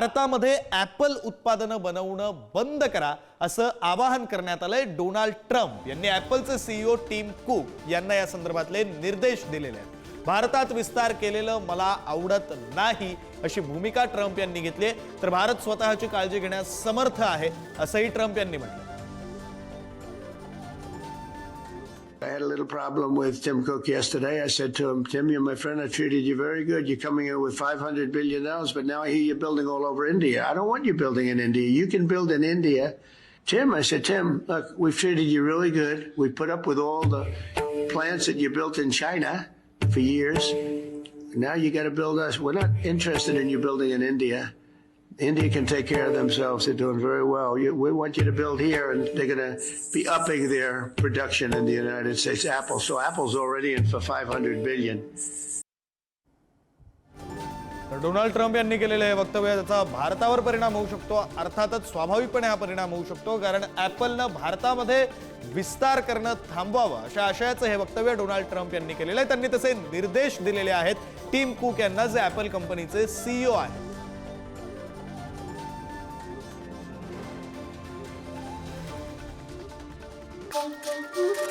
भारतामध्ये ॲपल उत्पादनं बनवणं बंद करा असं आवाहन करण्यात आलंय डोनाल्ड ट्रम्प. यांनी ॲपलचे सीईओ टीम कुक यांना या संदर्भातले निर्देश दिलेले आहेत. भारतात विस्तार केलेलं मला आवडत नाही अशी भूमिका ट्रम्प यांनी घेतली तर भारत स्वतःची काळजी घेण्यास समर्थ आहे असंही ट्रम्प यांनी म्हटलं. I had a little problem with Tim Cook yesterday. I said to him, Tim, you're my friend. I treated you very good. You're coming in with $500 billion, but now I hear you're building all over India. I don't want you building in India. You can build in India. Tim, I said, Tim, look, we've treated you really good. We put up with all the plants that you built in China for years. Now you got to build us. We're not interested in you building in India. India can take care of themselves. They're doing very well. You, we want you to build here, and they're going to be upping their production in the United States. Apple. So Apple's already in for 500 billion. तर Donald Trump यांनी केलेलं हे वक्तव्य त्याचा भारतावर परिणाम होऊ शकतो अर्थातच स्वाभाविकपणे हा परिणाम होऊ शकतो कारण ॲपलनं भारतामध्ये विस्तार करणं थांबवावं अशा आशयाचं हे वक्तव्य डोनाल्ड ट्रम्प यांनी केलेलं आहे त्यांनी तसे निर्देश दिलेले आहेत टीम कुक यांना जे ॲपल कंपनीचे सीईओ आहेत Thank you.